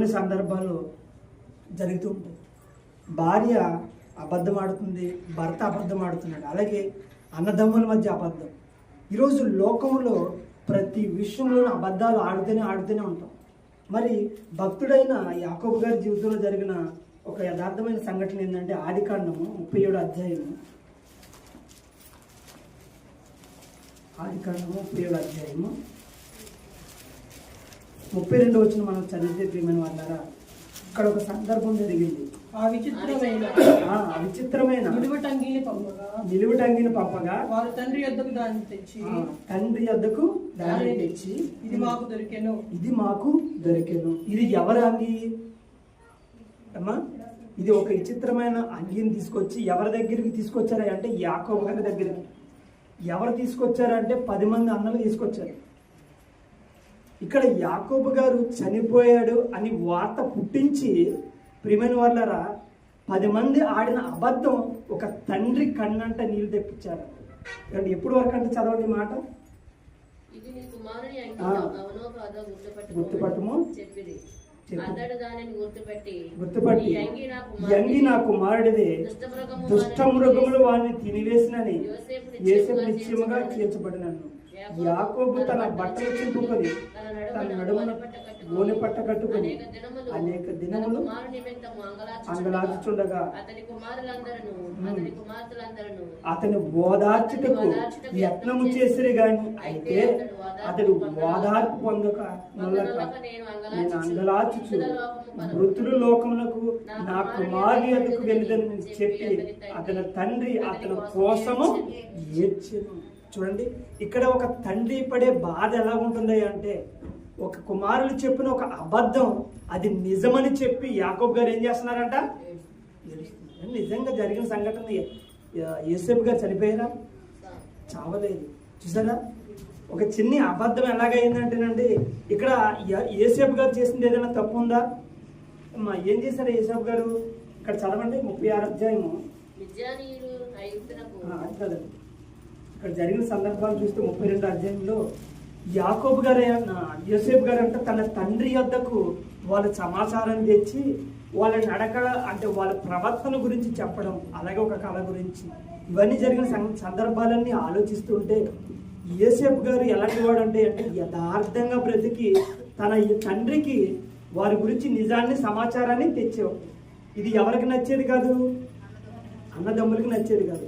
కొన్ని సందర్భాలు జరుగుతూ ఉంటాయి. భార్య అబద్ధం ఆడుతుంది భర్త అబద్ధం ఆడుతున్నాడు. అలాగే అన్నదమ్ముల మధ్య అబద్ధం. ఈరోజు లోకంలో ప్రతి విషయంలోనూ అబద్ధాలు ఆడుతూనే ఆడుతూనే ఉంటాం. మరి భక్తుడైన యాకోబు గారి జీవితంలో జరిగిన ఒక యథార్థమైన సంఘటన ఏంటంటే ఆదికాండము ముప్పై ఏడు అధ్యాయము. ఆదికాండము ముప్పై ఏడు అధ్యాయము. ముప్పై రెండు వచ్చిన మనం చదివితే ప్రియమైన వాళ్ళారా ఇక్కడ ఒక సందర్భం జరిగింది. ఆ విచిత్రమైన ఆ విచిత్రమైన నిలువటంగిని పంపగా. నిలువుటంగిన పంపగా వారు తండ్రి యొద్దకు దాన్ని తెచ్చి తండ్రి వద్దకు దాన్ని తెచ్చి ఇది మాకు దొరికెను. ఇది మాకు దొరికెను. ఇది ఎవరి అంగి? అమ్మా ఇది ఒక విచిత్రమైన అంగిని తీసుకొచ్చి ఎవరి దగ్గరికి తీసుకొచ్చారా అంటే యాకోబు గారి దగ్గరికి. ఎవరు తీసుకొచ్చారంటే పది మంది అన్నలు తీసుకొచ్చారు. ఇక్కడ యాకోబు గారు చనిపోయాడు అని వార్త పుట్టించి ప్రియమైన వాళ్ళరా పది మంది ఆడిన అబద్ధం ఒక తండ్రి కన్నంట నీళ్ళు తెప్పించారు. అంటే ఎప్పుడు వరకు అంటే చదవండి మాట? గుర్తుపట్టుము. గుర్తుపెట్టి అంగి నా కుమారుడిదే. దుష్ట మృగములు వారిని తినివేసినని ఏసేపు నిశ్చయముగా. చేర్చబడినను. యాకోబు తన బట్టలు చింపుకొని తన నడుమున గోనె పట్ట కట్టుకొని అనేక దినములు అంగలార్చుచుండగా అతని ఓదార్చుటకు యత్నము చేసిరి గాని అయితే అతడు ఓదార్పు పొందక నేను అంగలార్చుచు మృతులు లోకమునకు నా కుమారి అదుకు వెళ్ళదని చెప్పి అతని తండ్రి అతని కోసము ఏడ్చెను. చూడండి ఇక్కడ ఒక తండ్రి పడే బాధ ఎలా ఉంటుంది అంటే ఒక కుమారులు చెప్పిన ఒక అబద్ధం అది నిజమని చెప్పి యాకోబ్ గారు ఏం చేస్తున్నారంట. నిజంగా జరిగిన సంఘటన యేసేపు గారు చనిపోయారా? చావలేదు. చూసారా? ఒక చిన్ని అబద్ధం ఎలాగైందంటేనండి ఇక్కడ యేసేపు గారు చేసింది ఏదైనా తప్పు ఉందా? అమ్మా ఏం చేశారు యేసేపు గారు? ఇక్కడ చదవండి ముప్పై ఆరు అధ్యాయము. అది కాదండి ఇక్కడ జరిగిన సందర్భాలు చూస్తే ముప్పై రెండు అధ్యాయంలో యాకోబు గారు యోసేఫ్ గారు అంటే తన తండ్రి వద్దకు వాళ్ళ సమాచారం తెచ్చి వాళ్ళ నడక అంటే వాళ్ళ ప్రవర్తన గురించి చెప్పడం అలాగే ఒక కళ గురించి. ఇవన్నీ జరిగిన సందర్భాలన్నీ సందర్భాలన్నీ ఆలోచిస్తుంటే యోసేపు గారు ఎలాంటి వాడు అంటే అంటే యథార్థంగా బ్రతికి తన తండ్రికి వారి గురించి నిజాన్ని సమాచారాన్ని తెచ్చేవాడు ఇది ఎవరికి నచ్చేది కాదు? అన్నదమ్ములకి నచ్చేది కాదు.